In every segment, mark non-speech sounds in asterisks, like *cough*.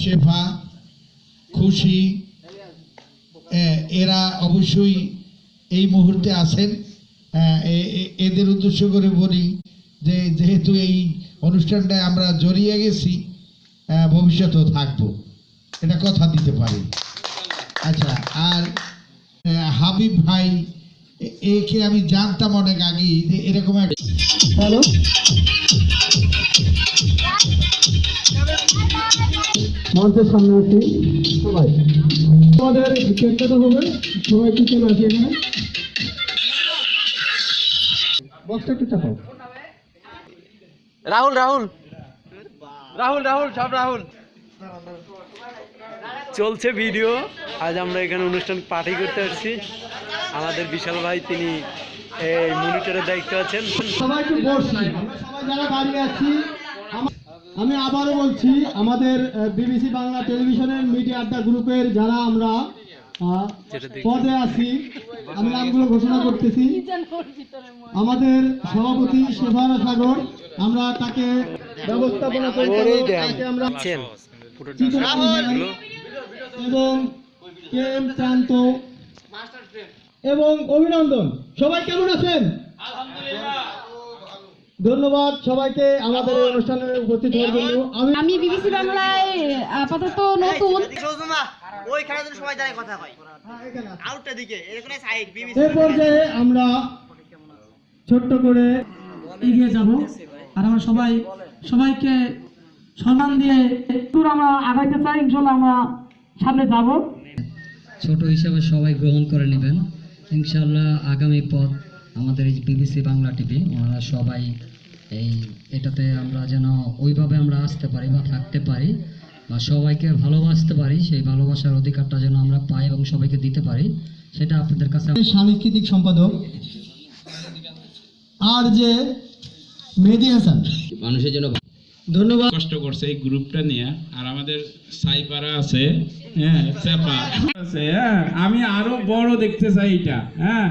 শেফা, খুশি এরা অবশ্যই এই মুহূর্তে আছেন। এদের উদ্দেশ্য করে বলি যে, যেহেতু এই অনুষ্ঠানটায় আমরা জড়িয়ে গেছি ভবিষ্যতেও থাকব। এটা কথা দিতে পারি। আচ্ছা আর হাবিব ভাই একে আমি জানতাম অনেক আগেই যে এরকম একটা হ্যালো? মঞ্চের সামনে আছি সবাই। আমাদের কেক কাটা হবে সবাই একটু চলে আসি এখানে। বক্সটা একটু চাপাও। রাহুল রাহুল। রাহুল রাহুল সব রাহুল। চলছে ভিডিও। আজ আমরা এখানে অনুষ্ঠান পার্টি করতে আসছি। আমাদের বিশাল ভাই তিনি এই মনিটরের দায়িত্ব আছেন। সবাই একটু বসছি আমরা সবাই যারা দাঁড়িয়ে আছি আমা- আবারও বলছি আমাদের বিবিসি বাংলা টেলিভিশনের মিডিয়া আড্ডা গ্রুপের যারা আমরা পদে আছি আমি নামগুলো ঘোষণা করতেছি। আমাদের সভাপতি শেফারা সাগর আমরা তাকে ব্যবস্থাপনা এবং কে এম ক্রান্ত। এবং অভিনন্দন। সবাই কেমন আছেন? ধন্যবাদ সবাইকে আমাদের অনুষ্ঠানে উপস্থিত হওয়ার জন্য। আমি আমি বিবিসি বাংলায় আপাতত নতুন সবাই কথা কয়। আউটটা দিকে এরকম সাইড বিবিসি এই পর্যায়ে আমরা ছোট্ট করে এগিয়ে যাব আর আমরা সবাই সবাইকে সম্মান দিয়ে একটু আমরা আগাইতে চাই ইনশাল্লাহ আমরা সামনে যাব। ছোট হিসাবে সবাই গ্রহণ করে নেবেন। ইনশাল্লাহ আগামী পথ আমাদের এই বিবিসি বাংলা টিভি ওনারা সবাই এই এটাতে আমরা যেন ওইভাবে আমরা আসতে পারি বা থাকতে পারি বা সবাইকে ভালোবাসতে পারি সেই ভালোবাসার অধিকারটা যেন আমরা পাই এবং সবাইকে দিতে পারি সেটা আপনাদের কাছে সাংস্কৃতিক সম্পাদক আর যে মেহেদি হাসান। মানুষের জন্য ধন্যবাদ। কষ্ট করছে এই গ্রুপটা নিয়ে আর আমাদের সাইপারা আছে হ্যাঁ চেপা আছে হ্যাঁ আমি আরও বড় দেখতে চাই এটা হ্যাঁ।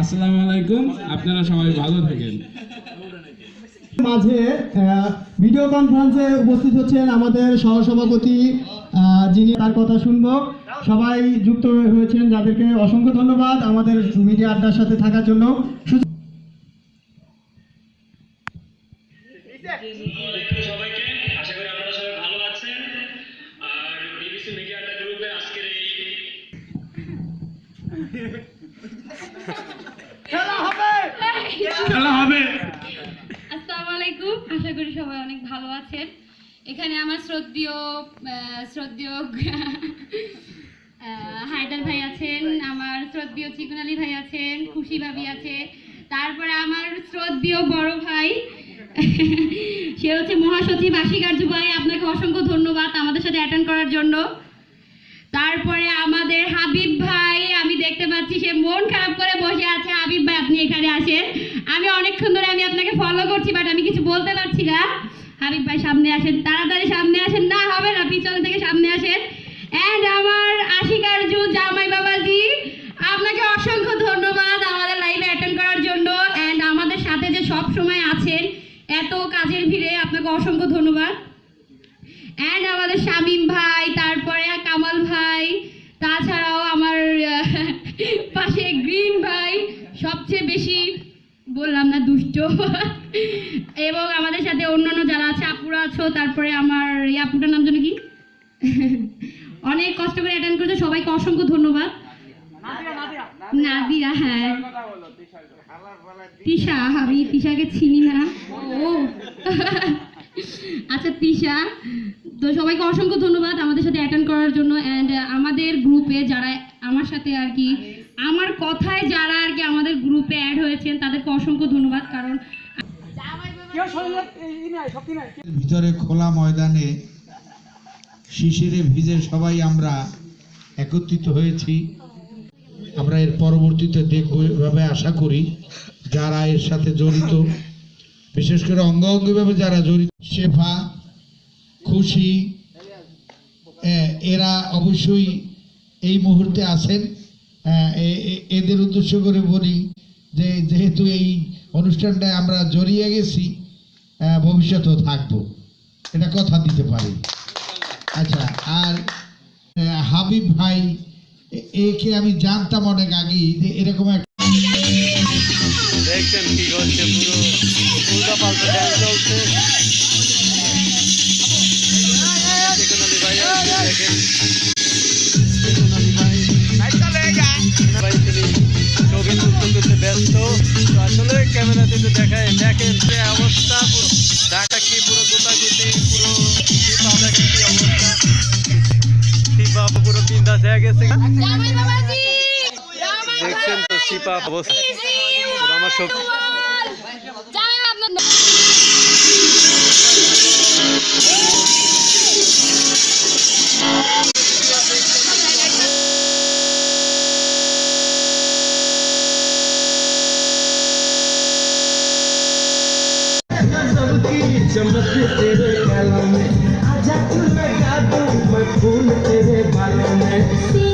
আসসালামু আলাইকুম আপনারা সবাই ভালো থাকেন। মাঝে ভিডিও কনফারেন্সে উপস্থিত হচ্ছেন আমাদের সহসভাপতি যিনি তার কথা শুনব। সবাই যুক্ত হয়েছেন যাদেরকে অসংখ্য ধন্যবাদ আমাদের মিডিয়া আড্ডার সাথে থাকার জন্য। সু- *laughs* খেলা হবে আসসালামু আলাইকুম আশা করি সবাই অনেক ভালো আছেন এখানে আমার শ্রদ্ধেয় শ্রদ্ধেয় হায়দার ভাই আছেন, আমার শ্রদ্ধেয় চিকন আলী ভাই আছেন, খুশি ভাবি আছে। তারপরে আমার শ্রদ্ধেয় বড় ভাই, সে হচ্ছে মহাসচিব আশিক আরজু ভাই। আপনাকে অসংখ্য ধন্যবাদ আমাদের সাথে অ্যাটেন্ড করার জন্য। তারপরে আমাদের হাবিব ভাই, আমি দেখতে পাচ্ছি সে মন খারাপ করে বসে আছে। হাবিব ভাই, আপনি এখানে আসেন। আমি অনেকক্ষণ ধরে আমি আপনাকে ফলো করছি বাট আমি কিছু বলতে পারছি না। হাবিব ভাই সামনে আসেন, তাড়াতাড়ি সামনে আসেন, না হবে না, পিছনে থেকে সামনে আসেন। অ্যান্ড আমার আশিকারজু জামাই বাবাজি, আপনাকে অসংখ্য ধন্যবাদ আমাদের লাইভে অ্যাটেন্ড করার জন্য। অ্যান্ড আমাদের সাথে যে সব সময় আছেন, এত কাজের ভিড়ে আপনাকে অসংখ্য ধন্যবাদ। অ্যান্ড আমাদের শামীম ভাই, তারপরে কামাল ভাই, তাছাড়াও আমার পাশে গ্রিন ভাই, সবচেয়ে বেশি বললাম না, দুষ্ট। এবং আমাদের সাথে অন্যান্য যারা আছে, আপুরা আছো, তারপরে আমার এই আপুটার নাম জানি কি? অনেক কষ্ট করে অ্যাটেন্ড করেছে, সবাইকে অসংখ্য ধন্যবাদ। নাদিয়া হ্যাঁ। তিশা, আমি তিশাকে চিনি না। ও। আচ্ছা তিশা, তো সবাইকে অসংখ্য ধন্যবাদ আমাদের সাথে অ্যাটেন্ড করার জন্য। অ্যান্ড আমাদের গ্রুপে যারা আমার সাথে আর কি আমার কথায় যারা আর কি আমাদের গ্রুপে অ্যাড হয়েছেন তাদেরকে অসংখ্য ধন্যবাদ কারণ ভিতরে খোলা ময়দানে শিশিরে ভিজে সবাই আমরা একত্রিত হয়েছি। আমরা এর পরবর্তীতে দেখব এভাবে আশা করি যারা এর সাথে জড়িত বিশেষ করে অঙ্গাঙ্গিভাবে যারা জড়িত শেফা খুশি এরা অবশ্যই এই মুহূর্তে আছেন। এদের উদ্দেশ্য করে বলি যে, যেহেতু এই অনুষ্ঠানটায় আমরা জড়িয়ে গেছি ভবিষ্যতেও থাকব। এটা কথা দিতে পারি। আচ্ছা আর হাবিব ভাই একে আমি জানতাম অনেক আগেই যে এরকম এক দেখছেন কি করছে পুরো উল্টা পাল্টা চলছে। আসলে ক্যামেরাতে একটু দেখায় দেখেন যে অবস্থা পুরো ঢাকা কি পুরো গোটাগুটি পুরো দেখেন কি অবস্থা পুরো বিন্দাস হয়ে গেছে দেখছেন তো সিপা অবস্থা আমার সব चमक तेरे गलों में। आजा तू लगा दूँ मैं फूल तेरे बालों में।